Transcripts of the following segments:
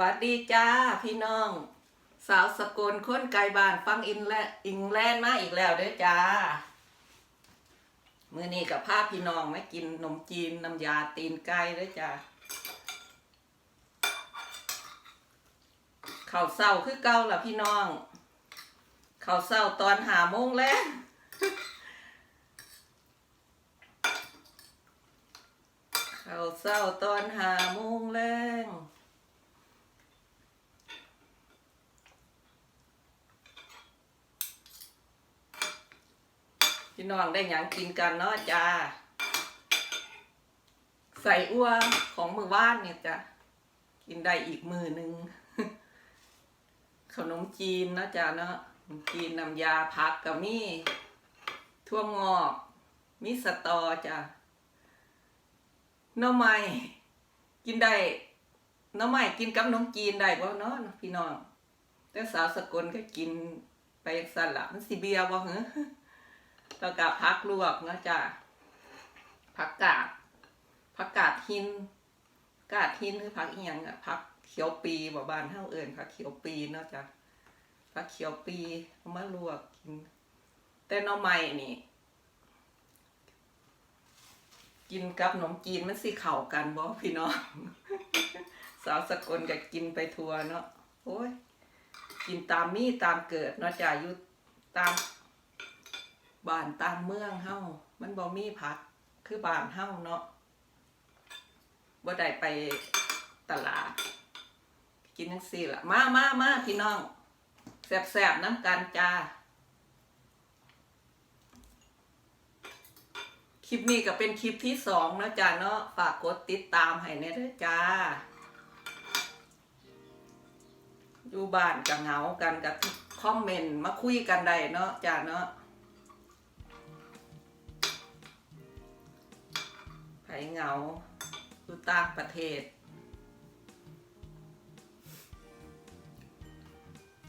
วัสดีจ้าพี่น้อง สาวสกลค้นไกลบ้านฟังอินและอิงแลนด์มาอีกแล้วเด้อจ้า มื้อนี้กับพาพี่น้องไมากินนมจีนน้ำยาตีนไก่เด้อจ้าข้าวเศร้าคือเก่าล่ะพี่น้องข้าวเศร้าตอนหาโมงแล้วข้าวเศร้าตอนหาโมงแรง พี่น้องได้หยังกินกันเนาะจ้า ใส่อ้วของมือว่านเนี่ยจ้ะกินได้อีกมือหนึ่งขนมจีนเนาะจ้าเนาะขนมจีนน้ำยาผักกับมี่ทั่วงอกมีสตอจ้ะน้อไม้กินได้น้อไม้กินกับน้องจีนได้บ่เนาะพี่น้องแต่สาวสกลก็กินไปสั่นละมันสิเบียบ่เหรอ แล้วก็ผักลวกเนาะจ้ะผักกาดผักกาดหินกาดหินคือผักอียงอะผักเขียวปีบ่บ้านเฮาเอิ้นผักเขียวปีเนาะจ้ะผักเขียวปีเอามาลวกกิน แต่หน้อไม้นี่ กินกับขนมจีนมันสิเข้ากันบ่พี่น้อง สาวสกลก็กินไปทัวเนาะโอ้ยกินตามมีตามเกิดเนาะจ้ะอยู่ตาม บ้านตามเมืองเฮามันบ่มีผักคือบ้านเฮาเนาะบ่ได้ไปตลาด กินจังซี่ละมามามาพี่น้องแซ่บๆน้ำกันจ้าคลิปนี้ก็เป็นคลิปที่สองนะจ๊ะเนาะฝากกดติดตามให้แน่เด้อจ้า อยู่บ้านก็เหงากันกับคอมเมนต์มาคุยกันได้เนาะจ้าเนาะ ไผเหงาอยู่ต่างประเทศ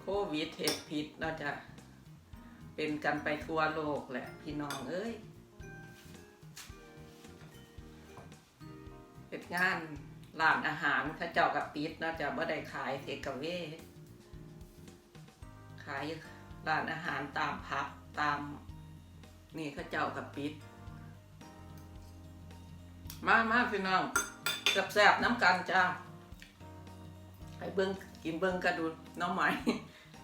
โควิดเห็ดพิษเนาจะเป็นกันไปทั่วโลกแหละพี่น้องเอ้ยเฮ็ดงานร้านอาหารเขาเจ้ากับปิดเนาจะบ่ได้ขายเทคเวขายร้านอาหารตามพับตามนี่เขาเจ้ากับปิด มามาพี่น้องแซ่บๆน้ำกันจ้าให้เบิ้งกินเบิ้งกระดูน้องใหม่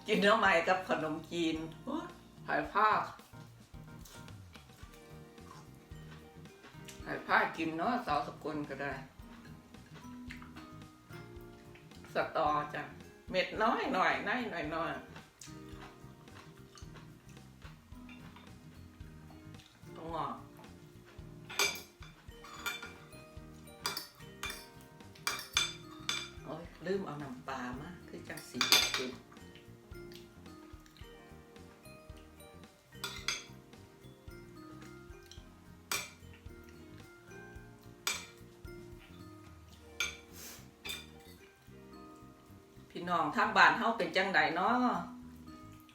กินน้องใหม่กับขนมจีนหายผ้าหายผ้ากินเนาะสาวสกุลก็ได้ สตอจ้ะเม็ดน้อยหน่อยน้อยหน่อยหน่อย ลืมเอาน้ำปลามาคือจังสีกินพี่น้องทางบ้านเฮาเป็นจังไดเนาะ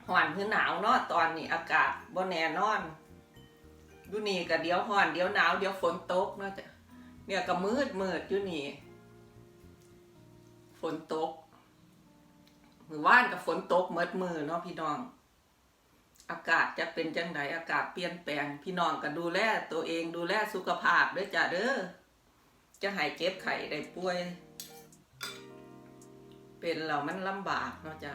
ห่อนคือหนาวเนาะตอนนี้อากาศบ่แน่นอนอยู่นี่ก็เดี๋ยวห่อนเดี๋ยวหนาวเดี๋ยวฝนตกเนาะจ้ะเนี่ยก็มืดมืดอยู่นี่ ฝนตกมือว่านกับฝนตกเมดมือเนาะพี่น้อง อากาศจะเป็นจังไดอากาศเปลี่ยนแปลง พี่น้องก็ดูแลตัวเองดูแลสุขภาพด้วยจ้ะเด้อจะหายเจ็บไข้ได้ป่วย เป็นเรามันลำบากเนาะจ้ะ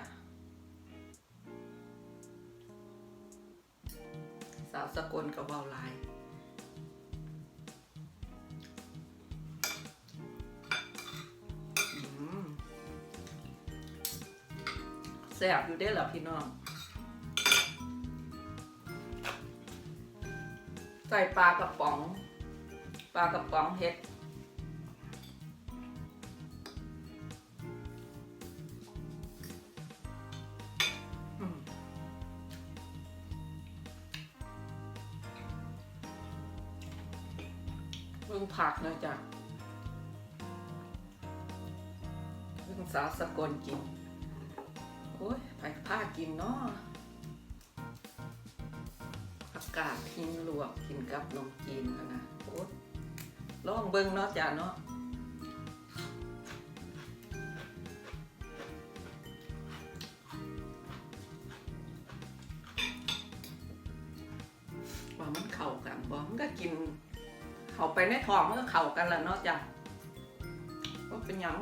สาวสกลกับเบาลาย แซ่บอยู่ได้หรอพี่น้อง ใส่ปลากระป๋อง ปลากระป๋องเห็ดมเบิ่งผักนะจ๊ะเบิ่งสาวสกลกิน ส่ผ้ากินเนาะอากาศทิ้งลวกกินกับนมจีนนะโอ๊ตลองเบิ้งเนาะจ้าเนาะว่ามันเข่ากันบอมันก็กิน เข่าไปในท้องมันก็เข่ากันแหละเนาะจ้ะก็เป็นยัง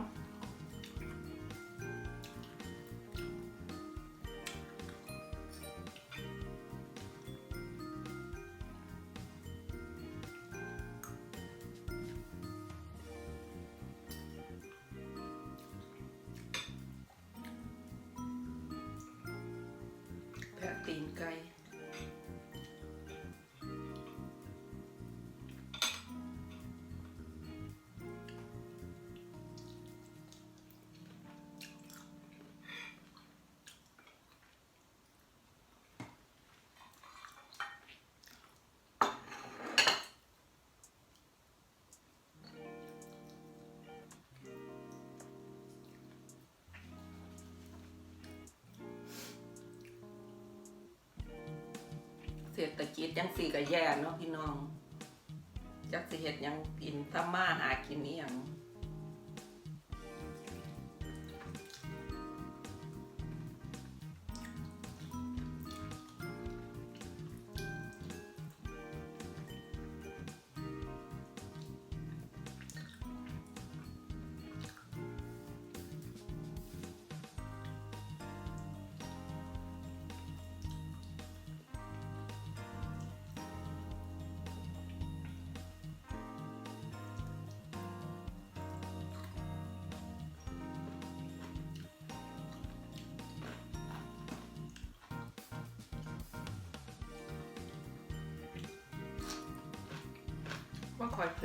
ตีนไก่ เศรษฐกิจยังสี่ก็แย่เนาะพี่น้อง จักสิเห็ดยังกินถ้ามาหากินนี่ยังว่าคอยเผ็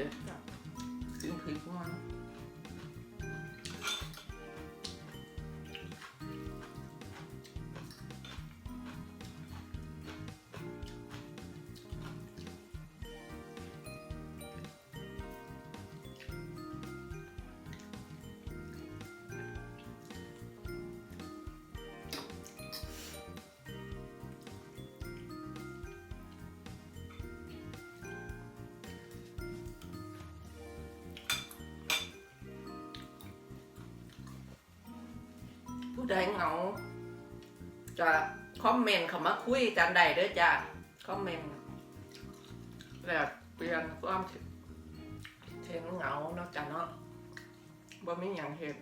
ดจ้ะถึงพริ ผู้ใดเหงา จะคอมเมนต์เขามาคุยกันได้เด้อจ้ะคอมเมนต์แบบเปลี่ยนความเทงเหงาเนาะจ้ะเนาะบ่มีหยังเฮ็ด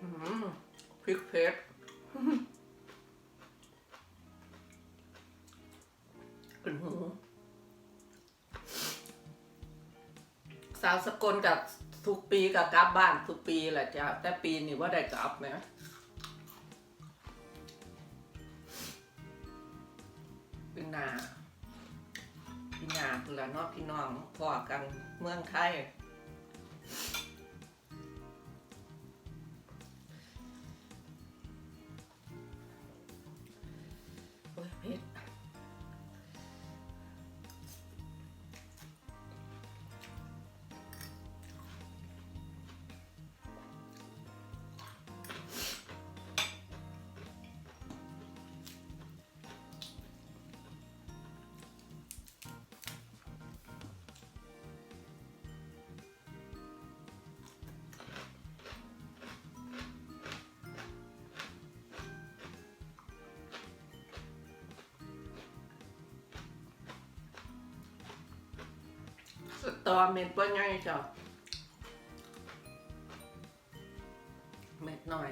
อืมพริกเผ็ด สาวสกลกับทุกปีกับกลับบ้านทุกปีแหละจ้ะแต่ปีนี้ว่าได้กลับไหมเป็นาพี่นาคือนเนอกพี่น้องพอกันเมืองไทย ตอเม็ดว่ายจ้ะเม็ดหน่อย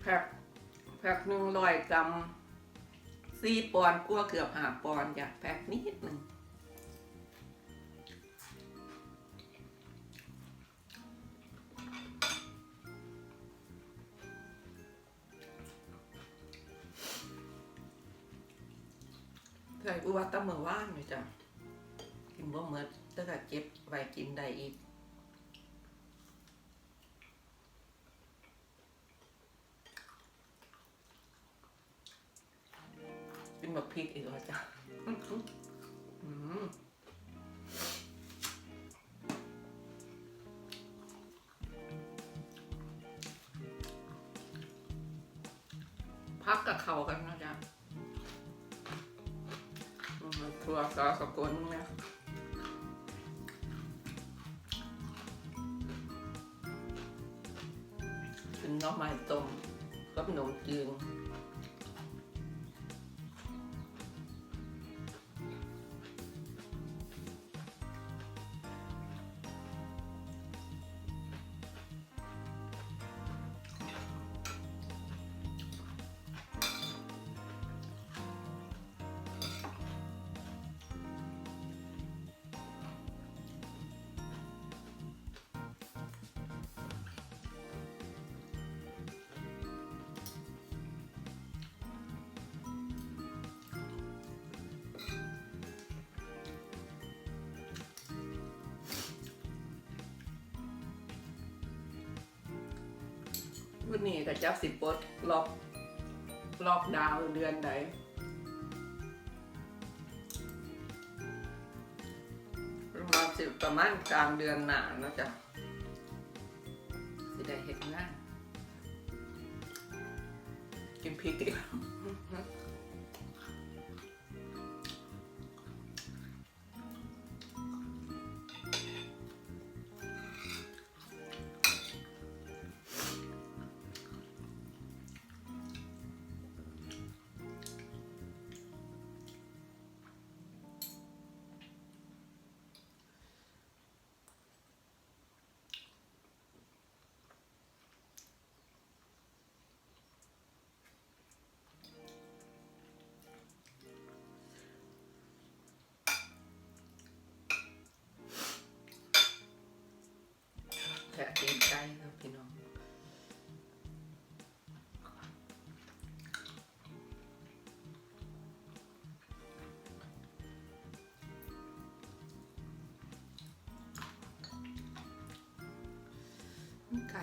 แพ็คแพ็คหนึ่งร้อยกรัมสี่ปอนด์กลัวเกือบห้าปอนด์อยากแพ็คนิดหนึ่ง จ้ะกินบ่เมื่อแต่ก็เจ็บไว้กินได้อีกกินแบบพริกอีกแล้วจ้ะอืม พักกับเขากันนะจ๊ะอืมตัวสาวสกุลนะเป็นน้องไม้ต้มกับหนมจีน วันนี้ก็จับสิบปดล็อกล็อกดาวเดือนใดประมาณสิประมาณกลางเดือนหนาเนาะจ๊ะสิได้เห็นงานกินพริกอีกแท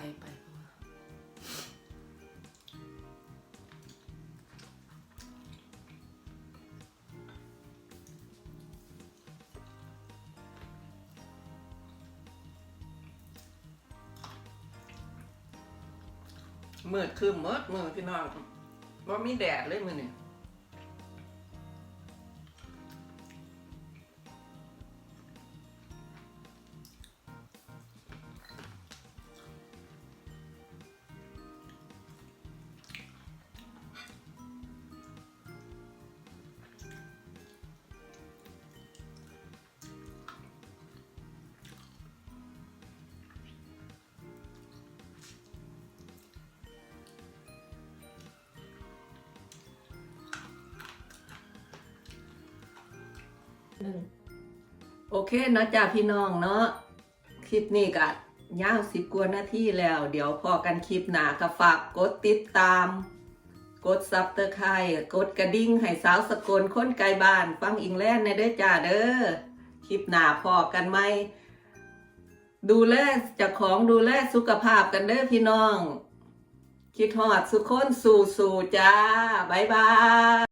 ไกลไปปะวะมืดคือมืดมืดพี่น้องว่ามีแดดเลยมือเนี่ย โอเคเนาะจ้าพี่น้องเนาะคลิปนี้ก็ยาวสิบกว่านาทีแล้ว เดี๋ยวพอกันคลิปหนาก็ฝากกดติดตาม กดซับเตอร์ไคร่กดกระดิ่งให้สาวสกลค้นไกลบ้าน ฟังอิงแลนด์ในเด้อจ้าเด้อคลิปหนาพอกันไหมดูแลจ้าของดูแลสุขภาพกันเด้อพี่น้อง คิดฮอดสุขคนสู่สู่จ้า บ๊ายบาย